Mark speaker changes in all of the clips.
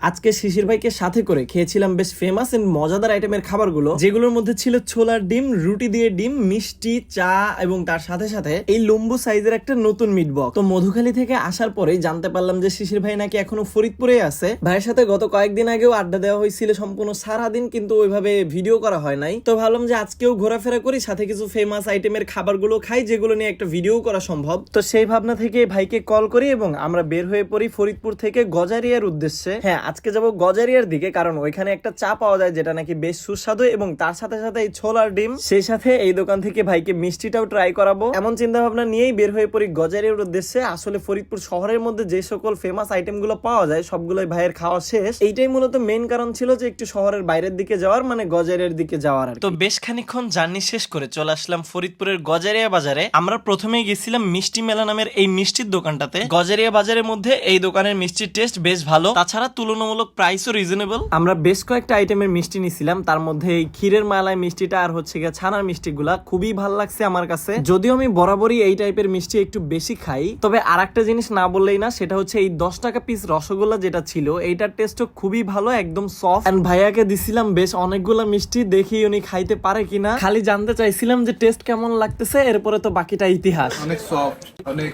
Speaker 1: আজকে শিশির ভাইকে সাথে করে খেয়েছিলাম বেশ ফেমাস এন্ড মজাদার আইটেমের খাবারগুলো, যেগুলোর মধ্যে ছিল ছোলার ডিম, রুটি দিয়ে ডিম, মিষ্টি, চা এবং তার সাথে সাথে এই লম্বু সাইজের একটা নতুন মিট তো মধুখালী থেকে আসার পরেই জানতে পারলাম যে শিশির ভাই নাকি এখনও ফরিদপুরে আছে। ভাইয়ের সাথে গত কয়েকদিন আগেও আড্ডা দেওয়া হয়েছিল সম্পূর্ণ সারাদিন, কিন্তু ওইভাবে ভিডিও করা হয় নাই। তো ভাবলাম যে আজকেও ঘোরাফেরা করি, সাথে কিছু ফেমাস আইটেমের খাবারগুলো খাই, যেগুলো নিয়ে একটা ভিডিও করা সম্ভব। তো সেই ভাবনা থেকে ভাইকে কল করি এবং আমরা বের হয়ে পড়ি ফরিদপুর থেকে গজারিয়ার উদ্দেশ্যে। হ্যাঁ আজকে যাব গজারিয়ার দিকে, কারণ ওইখানে একটা চা পাওয়া যায় যেটা নাকি বেশ সুস্বাদু এবং তার সাথে সাথে এই ছোলার ডিম সেই সাথে এই দোকান থেকে ভাইকে মিষ্টিটাও ট্রাই করাবো। এমন চিন্তা ভাবনা নিয়েই বের হয়ে পড়ি গজারিয়ার উদ্দেশ্যে। আসলে ফরিদপুর শহরের মধ্যে যে সকল ফেমাস আইটেমগুলো পাওয়া যায়, সবগুলোই ভাইয়ের খাওয়া শেষ। এইটাই মূলত মেন কারণ ছিল যে একটু শহরের বাইরের দিকে যাওয়ার মানে গজারিয়ার দিকে যাওয়ার তো বেশ খানিকক্ষণ জার্নি শেষ করে চলে আসলাম ফরিদপুরের গজারিয়া বাজারে। আমরা প্রথমেই গেছিলাম মিষ্টি মেলা নামের এই মিষ্টির দোকানটাতে। গজারিয়া বাজারের মধ্যে এই দোকানের মিষ্টির টেস্ট বেশ ভালো। তাছাড়া তুলনামূলক প্রাইসও রিজনেবল আমরা বেশ কয়েকটা আইটেমের মিষ্টি নিছিলাম তার মধ্যে এই ক্ষীরের মালায় মিষ্টিটা আর হচ্ছে গিয়ে ছানার মিষ্টিগুলা খুবই ভালো লাগছে আমার কাছে। যদিও আমি বরাবরই এই টাইপের মিষ্টি একটু বেশি খাই তবে আর একটা জিনিস না বললেই না সেটা হচ্ছে এই দশ টাকা পিস রসগোল্লা যেটা ছিল এইটার টেস্টও খুবই ভালো একদম সফট এন্ড ভাইয়াকে দিছিলাম বেশ অনেকগুলো মিষ্টি দেখি উনি খাইতে পারে কিনা। খালি জানতে চাইছিলাম যে টেস্ট কেমন লাগতেছে এরপরে তো বাকিটা ইতিহাস।
Speaker 2: অনেক সফট অনেক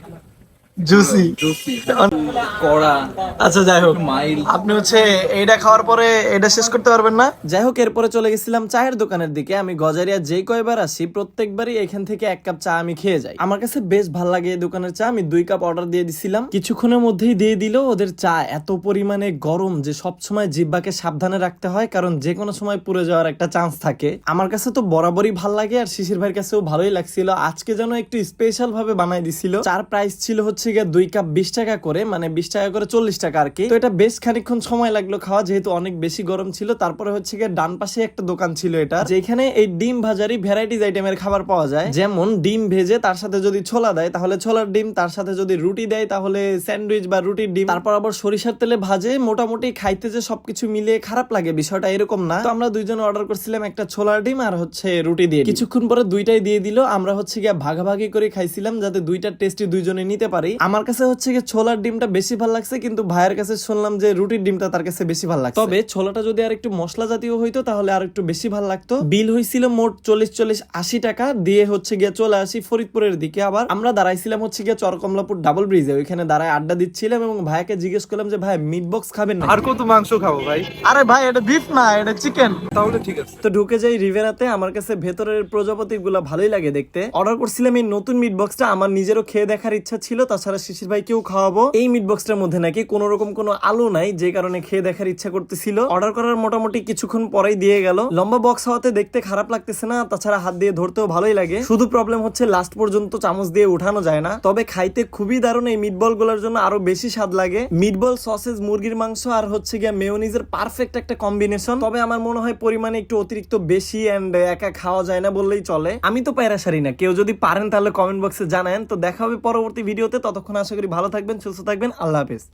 Speaker 1: জুসি
Speaker 2: কড়া
Speaker 1: আচ্ছা যাই হোক।
Speaker 2: মাইল
Speaker 1: আপনি হচ্ছে এইটা খাওয়ার পরে এটা শেষ করতে পারবেন না? যাই হোক এরপরে চলে গেছিলাম চায়ের দোকানের দিকে। আমি গজারিয়া যেই কয়বার আসি প্রত্যেকবারই এখান থেকে এক কাপ চা আমি খেয়ে যাই। আমার কাছে বেশ ভালো লাগে এই দোকানের চা। আমি দুই কাপ অর্ডার দিয়ে দিছিলাম। কিছুক্ষণের মধ্যেই দিয়ে দিল ওদের চা। এত পরিমাণে গরম যে সব সময় জিব্বাকে সাবধানে রাখতে হয় কারণ যে কোনো সময় পুড়ে যাওয়ার একটা চান্স থাকে। আমার কাছে তো বরাবরই ভালো লাগে আর শিশির ভাইয়ের কাছেও ভালোই লাগছিল। আজকে যেন একটু স্পেশাল ভাবে বানাই দিছিল। চার প্রাইস ছিল হচ্ছে গিয়ে দুই কাপ বিশ টাকা করে মানে বিশ টাকা করে চল্লিশ টাকা আর কি। তো এটা বেশ খানিকক্ষণ সময় লাগল খাওয়া, যেহেতু অনেক বেশি গরম ছিল। তারপরে হচ্ছে গিয়ে ডান পাশে একটা দোকান ছিল এটা, যেখানে এই ডিম ভাজারি ভ্যারাইটিস আইটেমের খাবার পাওয়া যায়। যেমন ডিম ভেজে তার সাথে যদি ছোলা দেয়, তাহলে ছোলার ডিম, তার সাথে যদি রুটি দেয়, তাহলে স্যান্ডউইচ বা রুটির ডিম। তারপর আবার সরিষার তেলে ভাজে, মোটামুটি খাইতে যে সবকিছু মিলিয়ে খারাপ লাগে, বিষয়টা এরকম না। তো আমরা দুইজন অর্ডার করছিলাম একটা ছোলার ডিম আর হচ্ছে রুটি দিয়ে। কিছুক্ষণ পরে দুইটাই দিয়ে দিল, আমরা হচ্ছে গিয়ে ভাগাভাগি করে খাইছিলাম, যাতে দুইটার টেস্টি দুইজনে নিতে পারি। আমার কাছে হচ্ছে গিয়ে ছোলার ডিমটা বেশি ভালো লাগছে কিন্তু ভাইয়ের কাছে শুনলাম যে রুটির ডিমটা তার কাছে বেশি ভালো লাগছে। তবে ছোলাটা যদি আর একটু মশলা জাতীয় হইতো তাহলে আর একটু বেশি ভালো লাগতো। বিল হয়েছিল মোট চল্লিশ চল্লিশ আশি টাকা দিয়ে হচ্ছে গিয়ে চলে আসি ফরিদপুরের দিকে আবার। আমরা দাঁড়াইছিলাম হচ্ছে গিয়ে চরকমলাপুর ডাবল ব্রিজে ওইখানে দাঁড়ায় আড্ডা দিচ্ছিলাম এবং ভাইকে জিজ্ঞেস করলাম যে ভাই মিট বক্স খাবেন না
Speaker 2: আর কত মাংস খাব ভাই?
Speaker 1: আরে ভাই এটা বিফ না এটা চিকেন
Speaker 2: তাহলে ঠিক আছে।
Speaker 1: তো ঢুকে যাই রিভেরাতে আমার কাছে ভেতরের প্রজাপতি গুলা ভালোই লাগে দেখতে। অর্ডার করছিলাম এই নতুন মিট বক্সটা আমার নিজেরও খেয়ে দেখার ইচ্ছা ছিল তাছাড়া শিশির ভাইকেও খাওয়াবো। এই মিট বক্সটার মধ্যে নাকি কোনো রকম কোনো আলু নাই, যে কারণে খেয়ে দেখার ইচ্ছা করতেছিল। অর্ডার করার মোটামুটি কিছুক্ষণ পরেই দিয়ে গেল। লম্বা বক্স হওয়াতে দেখতে খারাপ লাগতেছে না, তাছাড়া হাত দিয়ে ধরতেও ভালোই লাগে। শুধু প্রবলেম হচ্ছে লাস্ট পর্যন্ত চামচ দিয়ে উঠানো যায় না। তবে খাইতে খুবই দারুণ এই মিটবলগুলোর জন্য আরও বেশি স্বাদ লাগে। মিটবল সসেজ মুরগির মাংস আর হচ্ছে গিয়া মেয়োনিজের পারফেক্ট একটা কম্বিনেশন তবে আমার মনে হয় পরিমাণে একটু অতিরিক্ত বেশি এন্ড একা খাওয়া যায় না বললেই চলে। আমি তো পায়রা সারি না। কেউ যদি পারেন তাহলে কমেন্ট বক্সে জানান তো দেখা হবে পরবর্তী ভিডিওতে ততক্ষণ আশা করি ভালো থাকবেন সুস্থ থাকবেন। আল্লাহ হাফেজ।